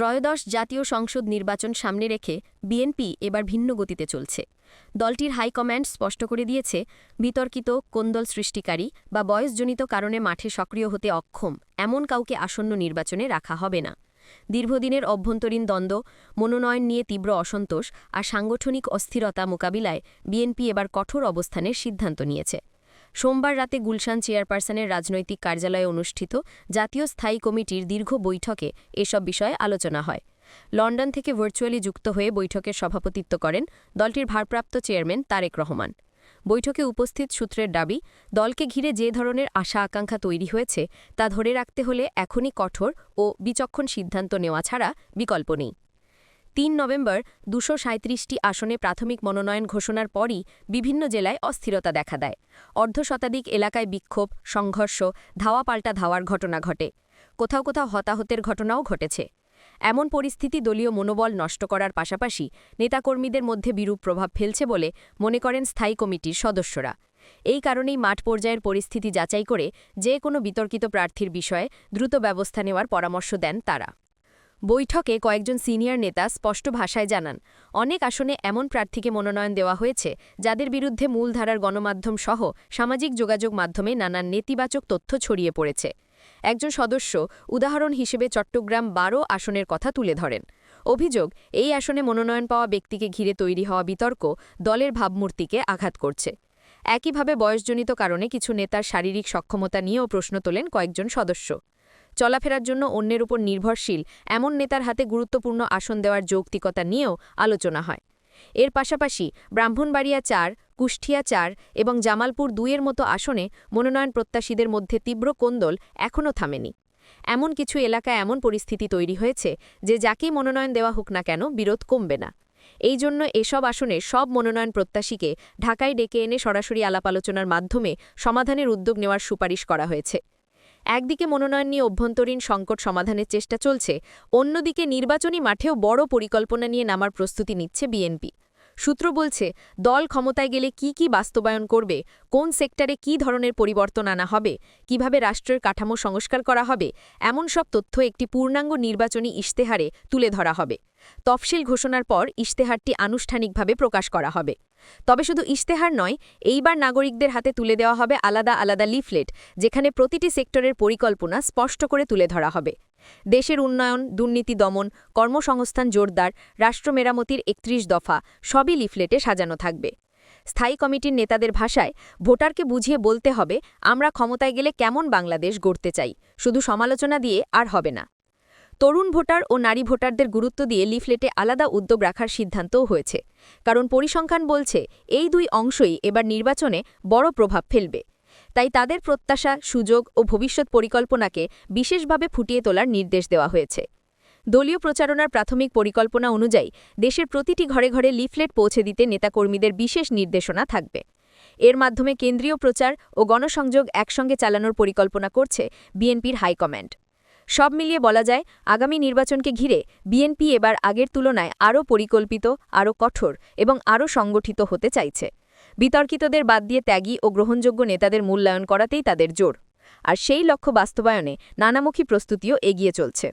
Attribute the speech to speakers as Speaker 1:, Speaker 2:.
Speaker 1: ত্রয়োদশ জাতীয় সংসদ নির্বাচন সামনে রেখে বিএনপি এবার ভিন্ন গতিতে চলছে। দলটির হাইকম্যান্ড স্পষ্ট করে দিয়েছে, বিতর্কিত, কোন্দল সৃষ্টিকারী বা বয়সজনিত কারণে মাঠে সক্রিয় হতে অক্ষম এমন কাউকে আসন্ন নির্বাচনে রাখা হবে না। দীর্ঘদিনের অভ্যন্তরীণ দ্বন্দ্ব, মনোনয়ন নিয়ে তীব্র অসন্তোষ আর সাংগঠনিক অস্থিরতা মোকাবিলায় বিএনপি এবার কঠোর অবস্থানের সিদ্ধান্ত নিয়েছে। সোমবার রাতে গুলশান চেয়ারপারসনের রাজনৈতিক কার্যালয়ে অনুষ্ঠিত জাতীয় স্থায়ী কমিটির দীর্ঘ বৈঠকে এসব বিষয়ে আলোচনা হয়। লন্ডন থেকে ভার্চুয়ালি যুক্ত হয়ে বৈঠকের সভাপতিত্ব করেন দলটির ভারপ্রাপ্ত চেয়ারম্যান তারেক রহমান। বৈঠকে উপস্থিত সূত্রের দাবি, দলকে ঘিরে যে ধরনের আশা আকাঙ্ক্ষা তৈরি হয়েছে তা ধরে রাখতে হলে এখনই কঠোর ও বিচক্ষণ সিদ্ধান্ত নেওয়া ছাড়া বিকল্প নেই। তিন নভেম্বর দুশো সাঁত্রিশটি আসনে প্রাথমিক মনোনয়ন ঘোষণার পরই বিভিন্ন জেলায় অস্থিরতা দেখা দেয়। অর্ধশতাধিক এলাকায় বিক্ষোভ, সংঘর্ষ ধাওয়া পাল্টা ধাওয়ার ঘটনা ঘটে। কোথাও কোথাও হতাহতের ঘটনাও ঘটেছে। এমন পরিস্থিতি দলীয় মনোবল নষ্ট করার পাশাপাশি নেতাকর্মীদের মধ্যে বিরূপ প্রভাব ফেলছে বলে মনে করেন স্থায়ী কমিটির সদস্যরা। এই কারণেই মাঠ পর্যায়ের পরিস্থিতি যাচাই করে যে কোনো বিতর্কিত প্রার্থীর বিষয়ে দ্রুত ব্যবস্থা নেওয়ার পরামর্শ দেন তারা। বৈঠকে কয়েকজন সিনিয়র নেতা স্পষ্ট ভাষায় জানান, অনেক আসনে এমন প্রার্থীকে মনোনয়ন দেওয়া হয়েছে, যাদের বিরুদ্ধে মূলধারার গণমাধ্যম সহ সামাজিক যোগাযোগ মাধ্যমে নানান নেতিবাচক তথ্য ছড়িয়ে পড়েছে। একজন সদস্য উদাহরণ হিসেবে চট্টগ্রাম বারো আসনের কথা তুলে ধরেন। অভিযোগ, এই আসনে মনোনয়ন পাওয়া ব্যক্তিকে ঘিরে তৈরি হওয়া বিতর্ক দলের ভাবমূর্তিকে আঘাত করছে। একইভাবে বয়সজনিত কারণে কিছু নেতার শারীরিক সক্ষমতা নিয়েও প্রশ্ন তোলেন কয়েকজন সদস্য। চলাফেরার জন্য অন্যের উপর নির্ভরশীল, এমন নেতার হাতে গুরুত্বপূর্ণ আসন দেওয়ার যৌক্তিকতা নিয়েও আলোচনা হয়। এর পাশাপাশি ব্রাহ্মণবাড়িয়া চার, কুষ্ঠিয়া চার এবং জামালপুর দুইয়ের মতো আসনে মনোনয়ন প্রত্যাশীদের মধ্যে তীব্র কোন্দল এখনও থামেনি। এমন কিছু এলাকায় এমন পরিস্থিতি তৈরি হয়েছে যে যাকেই মনোনয়ন দেওয়া হোক না কেন বিরোধ কমবে না। এই জন্য এসব আসনে সব মনোনয়ন প্রত্যাশীকে ঢাকায় ডেকে এনে সরাসরি আলাপ আলোচনার মাধ্যমে সমাধানের উদ্যোগ নেওয়ার সুপারিশ করা হয়েছে। একদিকে মনোনয়ন নিয়ে অভ্যন্তরীণ সংকট সমাধানের চেষ্টা চলছে, অন্যদিকে নির্বাচনী মাঠেও বড় পরিকল্পনা নিয়ে নামার প্রস্তুতি নিচ্ছে বিএনপি। সূত্র বলছে, দল ক্ষমতায় গেলে কি কি বাস্তবায়ন করবে, কোন সেক্টরে কি ধরনের পরিবর্তন আনা হবে, কীভাবে রাষ্ট্রের কাঠামো সংস্কার করা হবে, এমন সব তথ্য একটি পূর্ণাঙ্গ নির্বাচনী ইশতেহারে তুলে ধরা হবে। তফসিল ঘোষণার পর ইশতেহারটি আনুষ্ঠানিকভাবে প্রকাশ করা হবে। তবে শুধু ইশতেহার নয়, এইবার নাগরিকদের হাতে তুলে দেওয়া হবে আলাদা আলাদা লিফলেট, যেখানে প্রতিটি সেক্টরের পরিকল্পনা স্পষ্ট করে তুলে ধরা হবে। দেশের উন্নয়ন, দুর্নীতি দমন, কর্মসংস্থান জোরদার, রাষ্ট্র মেরামতির একত্রিশ দফা, সবই লিফলেটে সাজানো থাকবে। স্থায়ী কমিটির নেতাদের ভাষায়, ভোটারকে বুঝিয়ে বলতে হবে, আমরা ক্ষমতায় গেলে কেমন বাংলাদেশ গড়তে চাই। শুধু সমালোচনা দিয়ে আর হবে না। তরুণ ভোটার ও নারী ভোটারদের গুরুত্ব দিয়ে লিফলেটে আলাদা উদ্যোগ রাখার সিদ্ধান্তও হয়েছে। কারণ পরিসংখ্যান বলছে, এই দুই অংশই এবার নির্বাচনে বড় প্রভাব ফেলবে। তাই তাদের প্রত্যাশা, সুযোগ ও ভবিষ্যৎ পরিকল্পনাকে বিশেষভাবে ফুটিয়ে তোলার নির্দেশ দেওয়া হয়েছে। দলীয় প্রচারণার প্রাথমিক পরিকল্পনা অনুযায়ী দেশের প্রতিটি ঘরে ঘরে লিফলেট পৌঁছে দিতে নেতাকর্মীদের বিশেষ নির্দেশনা থাকবে। এর মাধ্যমে কেন্দ্রীয় প্রচার ও গণসংযোগ একসঙ্গে চালানোর পরিকল্পনা করছে বিএনপির হাইকম্যান্ড সব মিলিয়ে বলা যায়, আগামী নির্বাচনকে ঘিরে বিএনপি এবার আগের তুলনায় আরও পরিকল্পিত, আরও কঠোর এবং আরও সংগঠিত হতে চাইছে। বিতর্কিতদের বাদ দিয়ে ত্যাগী ও গ্রহণযোগ্য নেতাদের মূল্যায়ন করাতেই তাদের জোর। আর সেই লক্ষ্য বাস্তবায়নে নানামুখী প্রস্তুতিও এগিয়ে চলছে।